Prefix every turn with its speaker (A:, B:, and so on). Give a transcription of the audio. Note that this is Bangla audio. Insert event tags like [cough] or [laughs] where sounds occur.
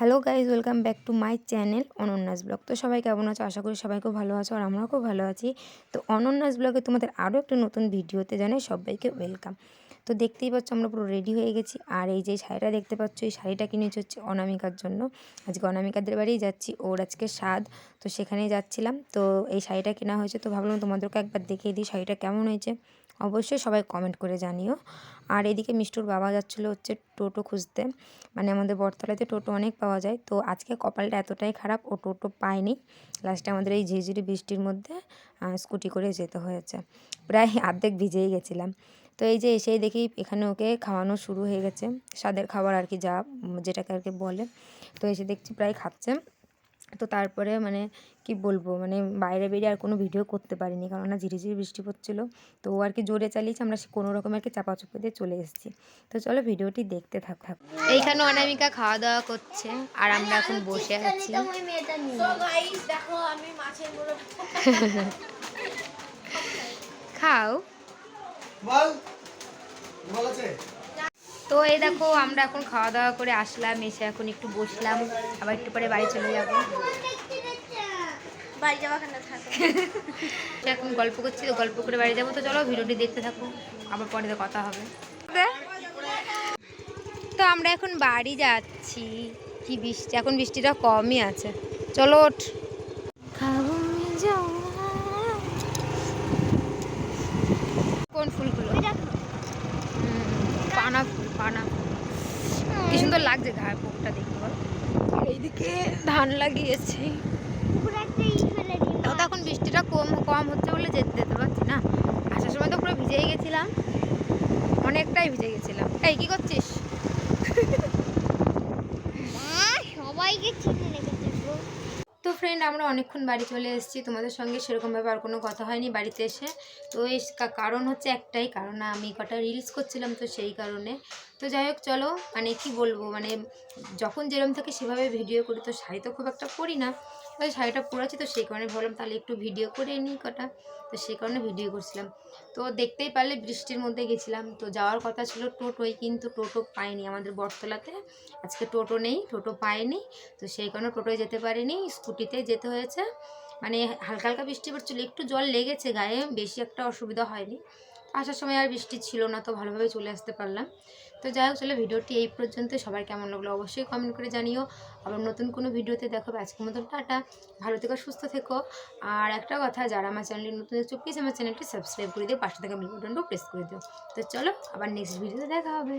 A: Hello guys welcome back to my channel Ananya's blog. তো সবাই কেমন আছো? আশা করি সবাই খুব ভালো আছো আর আমরাও খুব ভালো আছি। তো অনন্যাস ব্লগে তোমাদের আরও একটা নতুন ভিডিওতে জানাই সবাইকে ওয়েলকাম। তো দেখতেই পাচ্ছ আমরা পুরো রেডি হয়ে গেছি। আর এই যে শাড়িটা দেখতে পাচ্ছ, এই শাড়িটা কিনেছি হচ্ছে অনামিকার জন্য। আজকে অনামিকাদের বাড়িই যাচ্ছি, ওর আজকে স্বাদ তো সেখানেই যাচ্ছিলাম। তো এই শাড়িটা কেনা হয়েছে, তো ভাবলাম তোমাদেরকে একবার দেখিয়ে দিই শাড়িটা কেমন হয়েছে। অবশ্যই সবাই কমেন্ট করে জানিও। আর এদিকে মিষ্টুর বাবা যাচ্ছিল হচ্ছে টোটো খুঁজতে। মানে আমাদের বটতলাতে টোটো অনেক পাওয়া যায়। তো আজকে কপালটা এতটাই খারাপ, ও টোটো পায়নি। লাস্টে আমাদের এই ঝিরঝিরি বৃষ্টির মধ্যে স্কুটি করে যেতে হয়েছে। প্রায় অর্ধেক ভিজেই গেছিলাম। তো এই যে এসেই দেখি এখানে ওকে খাওয়ানো শুরু হয়ে গেছে। স্বাদের খাবার আর কি যা যেটাকে আর কি বলে। তো এসে দেখছি প্রায় খাচ্ছে। তো তারপরে মানে কি বলব? মানে বাইরে বেরিয়ে আর কোনো ভিডিও করতে পারিনি। কারণ কেননা ঝিরিঝিরি বৃষ্টি পড়ছিলো। তো ও আর কি জোরে চালিয়েছে। আমরা কোনো রকম আর কি চাপা চুপে দিয়ে চলে এসেছি। তো চলো ভিডিওটি দেখতে থাক থাক। এইখানে অনামিকা খাওয়া দাওয়া করছে। আর আমরা এখন বসে আছি। খাও। তো এই দেখো আমরা এখন খাওয়া দাওয়া করে আসলাম এসে এখন একটু বসলাম আবার একটু পরে বাড়ি চলে যাব।
B: বাড়ি যাওয়া কেন থাকো? [laughs]
A: এখন গল্প করছি তো গল্প করে বাড়ি যাব। তো চলো ভিডিওটি দেখতে থাকো আবার পরে তো কথা হবে। তো আমরা এখন বাড়ি যাচ্ছি। কি বৃষ্টি এখন বৃষ্টিটা কমই আছে। চলো ওঠ। খাব কোন পানা পানা কি সুন্দর লাগছে ঘায় পোকটা দেখতে আর এইদিকে ধান লাগিয়েছি। তো এখন বৃষ্টিটা কম কম হচ্ছে বলে যেতে যেতে পারছি না। আসার সময় তো পুরো ভিজেই গেছিলাম। অনেকটাই ভিজে গেছিলাম। এই, কি করছিস? তো ফ্রেন্ড আমরা অনেকক্ষণ বাড়ি চলে এসেছি। তোমাদের সঙ্গে সেরকমভাবে আর কোনো কথা হয়নি বাড়িতে এসে। তো এই কারণ হচ্ছে একটাই। কারণ আমি কটা রিলস করছিলাম তো সেই কারণে। তো যাই হোক, চলো মানে কি বলব? মানে যখন যেরম থাকে সেভাবে ভিডিও করি। তো শাড়ি তো খুব একটা করি না। তো শাড়িটা পরেছি, তো সেই কারণে ভাবলাম তাহলে একটু ভিডিও করে নিই কটা। তো সেই কারণে ভিডিও করছিলাম। তো দেখতেই পারলে বৃষ্টির মধ্যে গেছিলাম। তো যাওয়ার কথা ছিল টোটোই কিন্তু টোটো পাইনি আমাদের বটতলাতে। আজকে টোটো নেই, টোটো পাইনি। তো সেই কারণে টোটোয় যেতে পারিনি, স্কুটিতে যেতে হয়েছে। মানে হালকা হালকা বৃষ্টি পড়ছিল, একটু জল লেগেছে গায়ে, বেশি একটা অসুবিধা হয়নি। আসার সময় আর বৃষ্টি ছিল না, তো ভালোভাবে চলে আসতে পারলাম। তো যাই হোক চলো ভিডিওটি এই পর্যন্ত সবার কেমন লাগল অবশ্যই কমেন্ট করে জানিও। আবার নতুন কোনো ভিডিওতে দেখো আজকের মতো টাটা। ভালো থেকো, সুস্থ থেকো। আর একটা কথা, যারা আমার চ্যানেলটি নতুন দেখছ প্লিজ আমার চ্যানেলটি সাবস্ক্রাইব করে দিও। পাশে থাকা বেল বাটনটাও প্রেস করে দিও। তো চলো, আবার নেক্সট ভিডিওতে দেখা হবে।